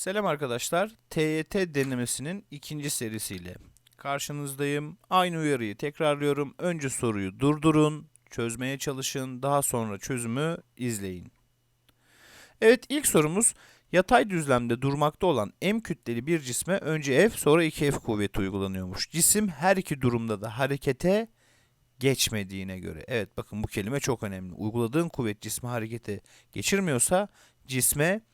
Selam arkadaşlar. TYT denemesinin ikinci serisiyle karşınızdayım. Aynı uyarıyı tekrarlıyorum. Önce soruyu durdurun, çözmeye çalışın, daha sonra çözümü izleyin. Evet ilk sorumuz yatay düzlemde durmakta olan M kütleli bir cisme önce F sonra 2F kuvveti uygulanıyormuş. Cisim her iki durumda da harekete geçmediğine göre. Evet bakın bu kelime çok önemli. Uyguladığın kuvvet cismi harekete geçirmiyorsa cisme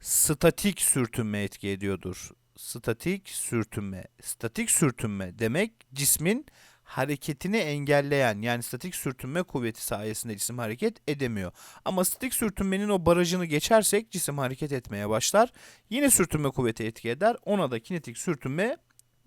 statik sürtünme etki ediyordur. Statik sürtünme. Statik sürtünme demek cismin hareketini engelleyen yani statik sürtünme kuvveti sayesinde cisim hareket edemiyor. Ama statik sürtünmenin o barajını geçersek cisim hareket etmeye başlar. Yine sürtünme kuvveti etki eder. Ona da kinetik sürtünme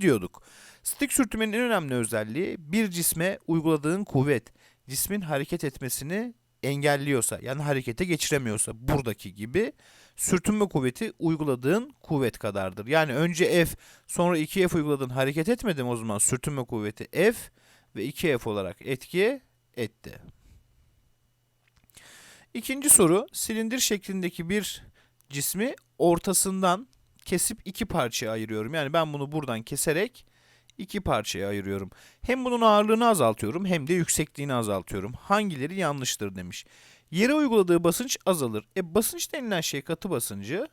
diyorduk. Statik sürtünmenin en önemli özelliği bir cisme uyguladığın kuvvet cismin hareket etmesini engelliyorsa yani harekete geçiremiyorsa buradaki gibi sürtünme kuvveti uyguladığın kuvvet kadardır. Yani önce F sonra 2F uyguladığın hareket etmedi mi o zaman sürtünme kuvveti F ve 2F olarak etki etti. İkinci soru silindir şeklindeki bir cismi ortasından kesip iki parçaya ayırıyorum. Yani ben bunu buradan keserek iki parçaya ayırıyorum. Hem bunun ağırlığını azaltıyorum hem de yüksekliğini azaltıyorum. Hangileri yanlıştır demiş. Yere uyguladığı basınç azalır. E basınç denilen şey katı basıncı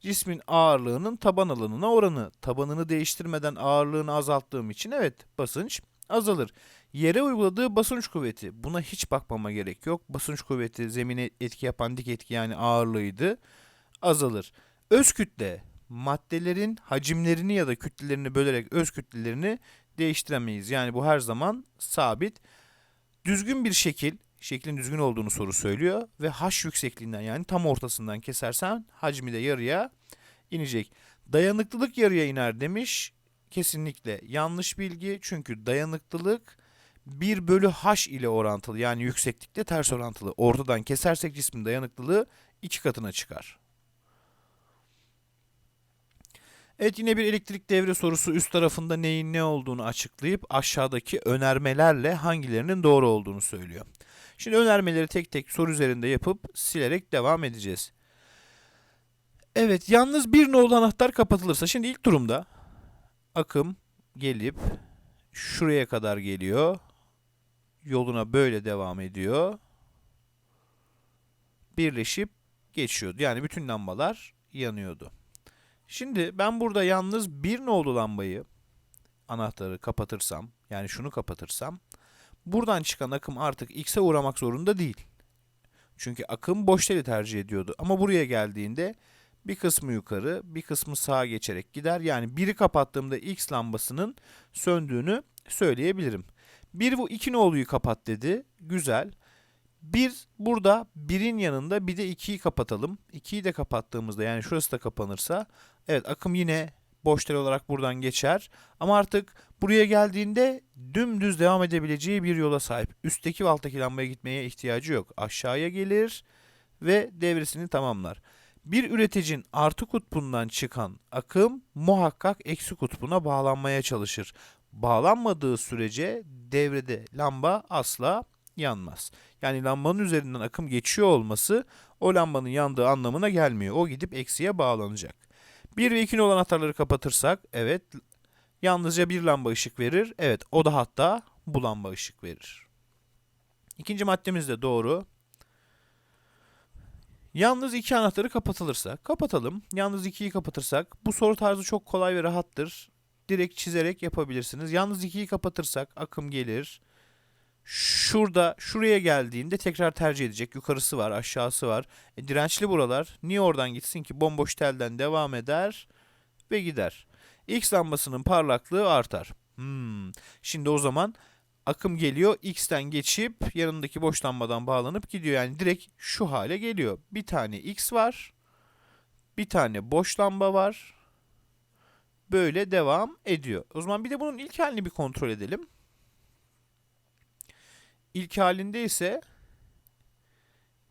cismin ağırlığının taban alanına oranı. Tabanını değiştirmeden ağırlığını azalttığım için evet basınç azalır. Yere uyguladığı basınç kuvveti. Buna hiç bakmama gerek yok. Basınç kuvveti zemine etki yapan dik etki yani ağırlığıydı. Azalır. Öz kütle maddelerin hacimlerini ya da kütlelerini bölerek öz kütlelerini değiştiremeyiz. Yani bu her zaman sabit. Düzgün bir şekil, şeklin düzgün olduğunu soru söylüyor ve h yüksekliğinden yani tam ortasından kesersen hacmi de yarıya inecek. Dayanıklılık yarıya iner demiş. Kesinlikle yanlış bilgi çünkü dayanıklılık 1 bölü h ile orantılı yani yükseklikle ters orantılı. Ortadan kesersek cismin dayanıklılığı iki katına çıkar. Evet yine bir elektrik devre sorusu üst tarafında neyin ne olduğunu açıklayıp aşağıdaki önermelerle hangilerinin doğru olduğunu söylüyor. Şimdi önermeleri tek tek soru üzerinde yapıp silerek devam edeceğiz. Evet yalnız bir nolu anahtar kapatılırsa şimdi ilk durumda akım gelip şuraya kadar geliyor. Yoluna böyle devam ediyor. Birleşip geçiyordu. Yani bütün lambalar yanıyordu. Şimdi ben burada yalnız bir nolu lambayı anahtarı kapatırsam yani şunu kapatırsam buradan çıkan akım artık x'e uğramak zorunda değil. Çünkü akım boş teli tercih ediyordu. Ama buraya geldiğinde bir kısmı yukarı bir kısmı sağa geçerek gider. Yani biri kapattığımda x lambasının söndüğünü söyleyebilirim. Bir bu iki noluyu kapat dedi. Güzel. Bir burada birin yanında bir de 2'yi kapatalım. 2'yi de kapattığımızda yani şurası da kapanırsa evet akım yine boş olarak buradan geçer. Ama artık buraya geldiğinde dümdüz devam edebileceği bir yola sahip. Üstteki ve alttaki lambaya gitmeye ihtiyacı yok. Aşağıya gelir ve devresini tamamlar. Bir üreticinin artı kutbundan çıkan akım muhakkak eksi kutbuna bağlanmaya çalışır. Bağlanmadığı sürece devrede lamba asla yanmaz. Yani lambanın üzerinden akım geçiyor olması o lambanın yandığı anlamına gelmiyor. O gidip eksiye bağlanacak. 1 ve 2 olan anahtarları kapatırsak evet yalnızca bir lamba ışık verir. Evet o da hatta bu lamba ışık verir. İkinci maddemiz de doğru. Yalnız iki anahtarı kapatılırsa, kapatalım. Yalnız ikiyi kapatırsak, bu soru tarzı çok kolay ve rahattır. Direkt çizerek yapabilirsiniz. Yalnız ikiyi kapatırsak akım gelir şurada şuraya geldiğinde tekrar tercih edecek. Yukarısı var, aşağısı var. E, dirençli buralar. Niye oradan gitsin ki? Bomboş telden devam eder ve gider. X lambasının parlaklığı artar. Hmm. Şimdi o zaman akım geliyor. X'ten geçip yanındaki boş lambadan bağlanıp gidiyor. Yani direkt şu hale geliyor. Bir tane X var. Bir tane boş lamba var. Böyle devam ediyor. O zaman bir de bunun ilk halini bir kontrol edelim. İlk halinde ise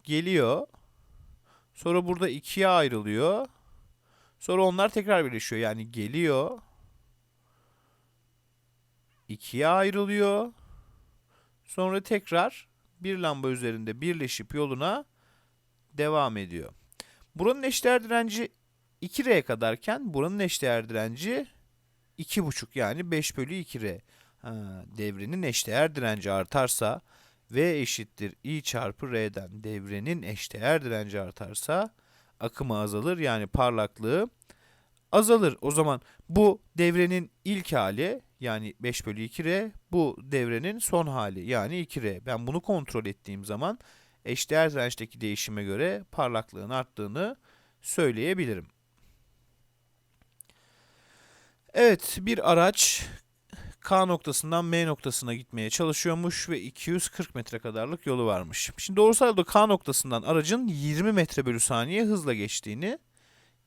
geliyor. Sonra burada ikiye ayrılıyor. Sonra onlar tekrar birleşiyor. Yani geliyor. ikiye ayrılıyor. Sonra tekrar bir lamba üzerinde birleşip yoluna devam ediyor. Buranın eşdeğer direnci 2R kadarken buranın eşdeğer direnci 2,5 yani 5 bölü 2R. Ha, devrenin eşdeğer direnci artarsa V eşittir I çarpı R'den devrenin eşdeğer direnci artarsa akımı azalır yani parlaklığı azalır. O zaman bu devrenin ilk hali yani 5 bölü 2R bu devrenin son hali yani 2R. Ben bunu kontrol ettiğim zaman eşdeğer dirençteki değişime göre parlaklığın arttığını söyleyebilirim. Evet bir araç K noktasından M noktasına gitmeye çalışıyormuş ve 240 metre kadarlık yolu varmış. Şimdi doğrusal yolda K noktasından aracın 20 metre bölü saniye hızla geçtiğini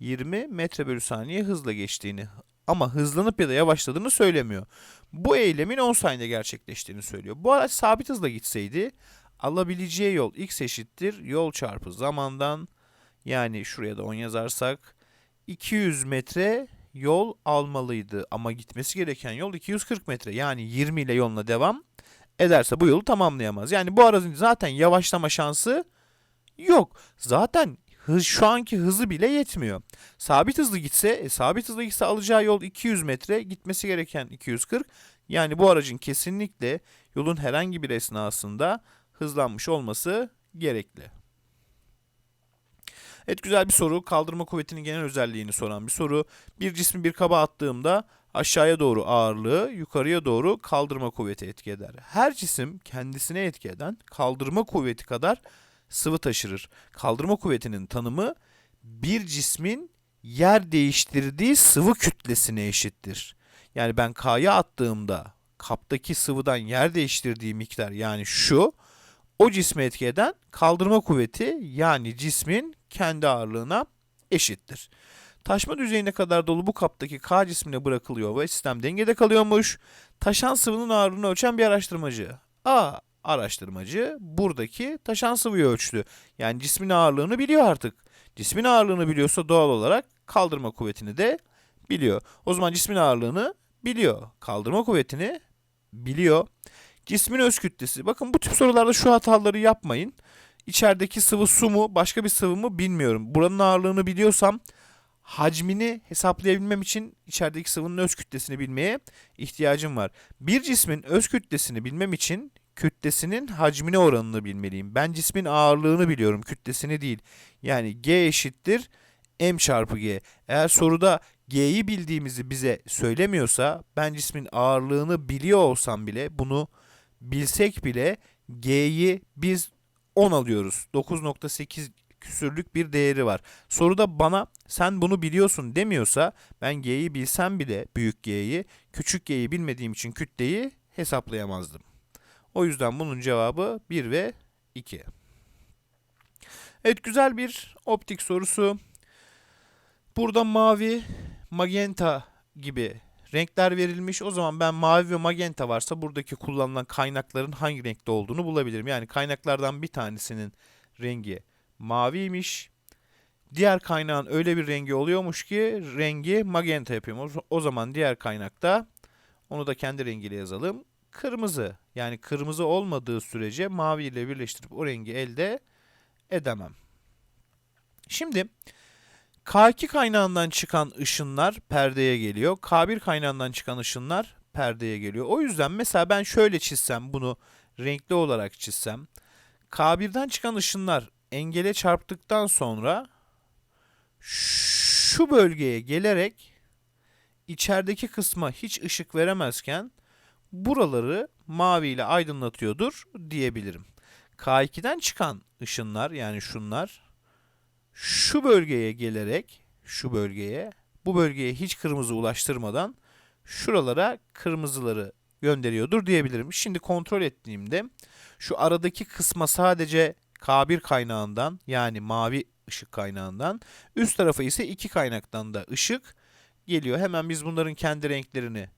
20 metre bölü saniye hızla geçtiğini ama hızlanıp ya da yavaşladığını söylemiyor. Bu eylemin 10 saniyede gerçekleştiğini söylüyor. Bu araç sabit hızla gitseydi alabileceği yol x eşittir yol çarpı zamandan yani şuraya da 10 yazarsak 200 metre yol almalıydı ama gitmesi gereken yol 240 metre yani 20 ile yoluna devam ederse bu yolu tamamlayamaz. Yani bu aracın zaten yavaşlama şansı yok. Zaten hız, şu anki hızı bile yetmiyor. Sabit hızlı gitse, e, sabit hızlı gitse alacağı yol 200 metre, gitmesi gereken 240. Yani bu aracın kesinlikle yolun herhangi bir esnasında hızlanmış olması gerekli. Evet güzel bir soru. Kaldırma kuvvetinin genel özelliğini soran bir soru. Bir cismi bir kaba attığımda aşağıya doğru ağırlığı, yukarıya doğru kaldırma kuvveti etki eder. Her cisim kendisine etki eden kaldırma kuvveti kadar sıvı taşırır. Kaldırma kuvvetinin tanımı bir cismin yer değiştirdiği sıvı kütlesine eşittir. Yani ben K'ya attığımda kaptaki sıvıdan yer değiştirdiği miktar yani şu o cisme etki eden kaldırma kuvveti yani cismin kendi ağırlığına eşittir. Taşma düzeyine kadar dolu bu kaptaki K cismine bırakılıyor ve sistem dengede kalıyormuş. Taşan sıvının ağırlığını ölçen bir araştırmacı. A araştırmacı buradaki taşan sıvıyı ölçtü. Yani cismin ağırlığını biliyor artık. Cismin ağırlığını biliyorsa doğal olarak kaldırma kuvvetini de biliyor. O zaman cismin ağırlığını biliyor. Kaldırma kuvvetini biliyor. Cismin öz kütlesi. Bakın bu tip sorularda şu hataları yapmayın. İçerideki sıvı su mu başka bir sıvı mı bilmiyorum. Buranın ağırlığını biliyorsam hacmini hesaplayabilmem için içerideki sıvının öz kütlesini bilmeye ihtiyacım var. Bir cismin öz kütlesini bilmem için kütlesinin hacmine oranını bilmeliyim. Ben cismin ağırlığını biliyorum, kütlesini değil. Yani G eşittir M çarpı G. Eğer soruda G'yi bildiğimizi bize söylemiyorsa ben cismin ağırlığını biliyor olsam bile bunu bilsek bile G'yi biz 10 alıyoruz. 9.8 küsürlük bir değeri var. Soruda bana sen bunu biliyorsun demiyorsa ben G'yi bilsem bile büyük G'yi küçük G'yi bilmediğim için kütleyi hesaplayamazdım. O yüzden bunun cevabı 1 ve 2. Evet güzel bir optik sorusu. Burada mavi, magenta gibi renkler verilmiş. O zaman ben mavi ve magenta varsa buradaki kullanılan kaynakların hangi renkte olduğunu bulabilirim. Yani kaynaklardan bir tanesinin rengi maviymiş. Diğer kaynağın öyle bir rengi oluyormuş ki rengi magenta yapıyor. O zaman diğer kaynakta onu da kendi rengiyle yazalım. Kırmızı. Yani kırmızı olmadığı sürece mavi ile birleştirip o rengi elde edemem. Şimdi K2 kaynağından çıkan ışınlar perdeye geliyor. K1 kaynağından çıkan ışınlar perdeye geliyor. O yüzden mesela ben şöyle çizsem bunu renkli olarak çizsem K1'den çıkan ışınlar engele çarptıktan sonra şu bölgeye gelerek içerideki kısma hiç ışık veremezken buraları mavi ile aydınlatıyordur diyebilirim. K2'den çıkan ışınlar yani şunlar şu bölgeye gelerek şu bölgeye bu bölgeye hiç kırmızı ulaştırmadan şuralara kırmızıları gönderiyordur diyebilirim. Şimdi kontrol ettiğimde şu aradaki kısma sadece K1 kaynağından yani mavi ışık kaynağından üst tarafa ise iki kaynaktan da ışık geliyor. Hemen biz bunların kendi renklerini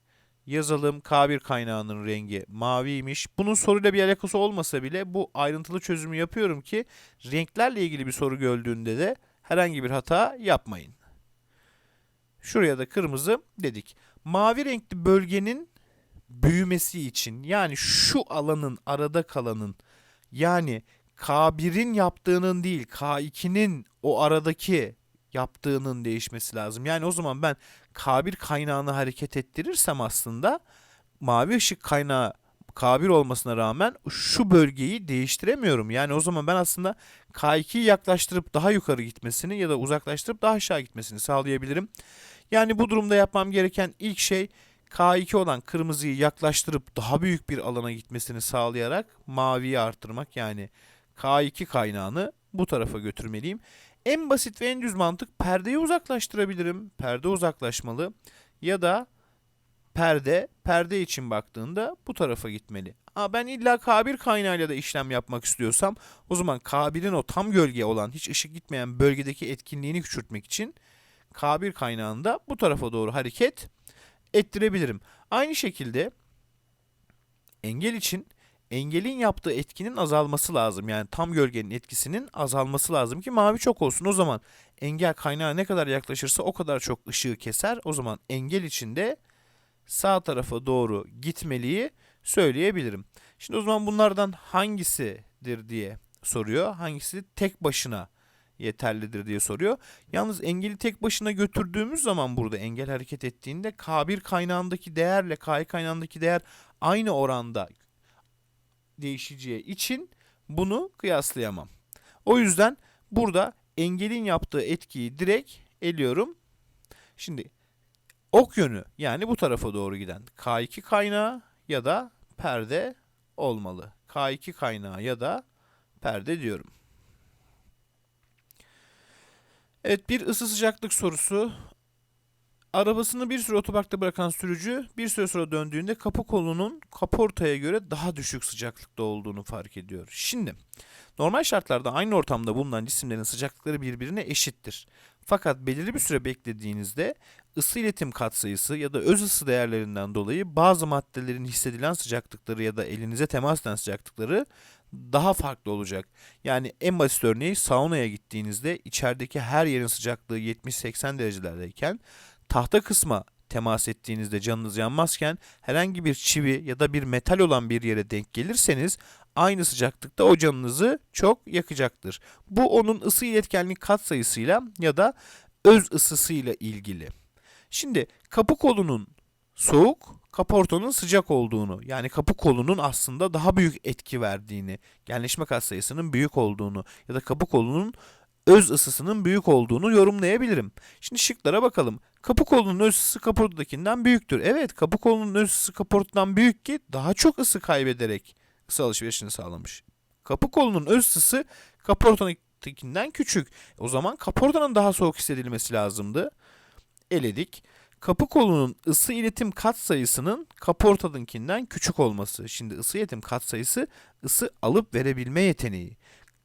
yazalım. K1 kaynağının rengi maviymiş. Bunun soruyla bir alakası olmasa bile bu ayrıntılı çözümü yapıyorum ki renklerle ilgili bir soru gördüğünde de herhangi bir hata yapmayın. Şuraya da kırmızı dedik. Mavi renkli bölgenin büyümesi için yani şu alanın arada kalanın yani K1'in yaptığının değil K2'nin o aradaki yaptığının değişmesi lazım. Yani o zaman ben K1 kaynağını hareket ettirirsem aslında mavi ışık kaynağı K1 olmasına rağmen şu bölgeyi değiştiremiyorum. Yani o zaman ben aslında K2'yi yaklaştırıp daha yukarı gitmesini ya da uzaklaştırıp daha aşağı gitmesini sağlayabilirim. Yani bu durumda yapmam gereken ilk şey K2 olan kırmızıyı yaklaştırıp daha büyük bir alana gitmesini sağlayarak maviyi arttırmak. Yani K2 kaynağını bu tarafa götürmeliyim. En basit ve en düz mantık perdeyi uzaklaştırabilirim. Perde uzaklaşmalı. Ya da perde, perde için baktığında bu tarafa gitmeli. Aa, ben illa K1 kaynağıyla da işlem yapmak istiyorsam o zaman K1'in o tam gölge olan hiç ışık gitmeyen bölgedeki etkinliğini küçültmek için K1 kaynağında bu tarafa doğru hareket ettirebilirim. Aynı şekilde engel için engelin yaptığı etkinin azalması lazım. Yani tam gölgenin etkisinin azalması lazım ki mavi çok olsun. O zaman engel kaynağa ne kadar yaklaşırsa o kadar çok ışığı keser. O zaman engel içinde sağ tarafa doğru gitmeliyi söyleyebilirim. Şimdi o zaman bunlardan hangisidir diye soruyor. Hangisi tek başına yeterlidir diye soruyor. Yalnız engeli tek başına götürdüğümüz zaman burada engel hareket ettiğinde K1 kaynağındaki değerle K2 kaynağındaki değer aynı oranda değişeceği için bunu kıyaslayamam. O yüzden burada engelin yaptığı etkiyi direkt eliyorum. Şimdi ok yönü yani bu tarafa doğru giden K2 kaynağı ya da perde olmalı. K2 kaynağı ya da perde diyorum. Evet bir ısı sıcaklık sorusu. Arabasını bir süre otoparkta bırakan sürücü bir süre sonra döndüğünde kapı kolunun kaportaya göre daha düşük sıcaklıkta olduğunu fark ediyor. Şimdi normal şartlarda aynı ortamda bulunan cisimlerin sıcaklıkları birbirine eşittir. Fakat belirli bir süre beklediğinizde ısı iletim katsayısı ya da öz ısı değerlerinden dolayı bazı maddelerin hissedilen sıcaklıkları ya da elinize temas eden sıcaklıkları daha farklı olacak. Yani en basit örneği saunaya gittiğinizde içerideki her yerin sıcaklığı 70-80 derecelerdeyken tahta kısma temas ettiğinizde canınız yanmazken herhangi bir çivi ya da bir metal olan bir yere denk gelirseniz aynı sıcaklıkta o canınızı çok yakacaktır. Bu onun ısı iletkenlik katsayısıyla ya da öz ısısıyla ilgili. Şimdi kapı kolunun soğuk, kaportanın sıcak olduğunu, yani kapı kolunun aslında daha büyük etki verdiğini, genleşme katsayısının büyük olduğunu ya da kapı kolunun öz ısısının büyük olduğunu yorumlayabilirim. Şimdi şıklara bakalım. Kapı kolunun öz ısısı kaportadakinden büyüktür. Evet, kapı kolunun öz ısısı kaportadan büyük ki daha çok ısı kaybederek ısı alışverişini sağlamış. Kapı kolunun öz ısısı kaportadakinden küçük. O zaman kaportanın daha soğuk hissedilmesi lazımdı. Eledik. Kapı kolunun ısı iletim katsayısının kaportadınkinden küçük olması. Şimdi ısı iletim katsayısı ısı alıp verebilme yeteneği.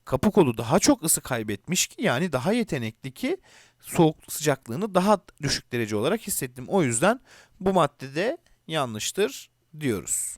Kapı kolu daha çok ısı kaybetmiş ki yani daha yetenekli ki soğuk sıcaklığını daha düşük derece olarak hissettim. O yüzden bu maddede yanlıştır diyoruz.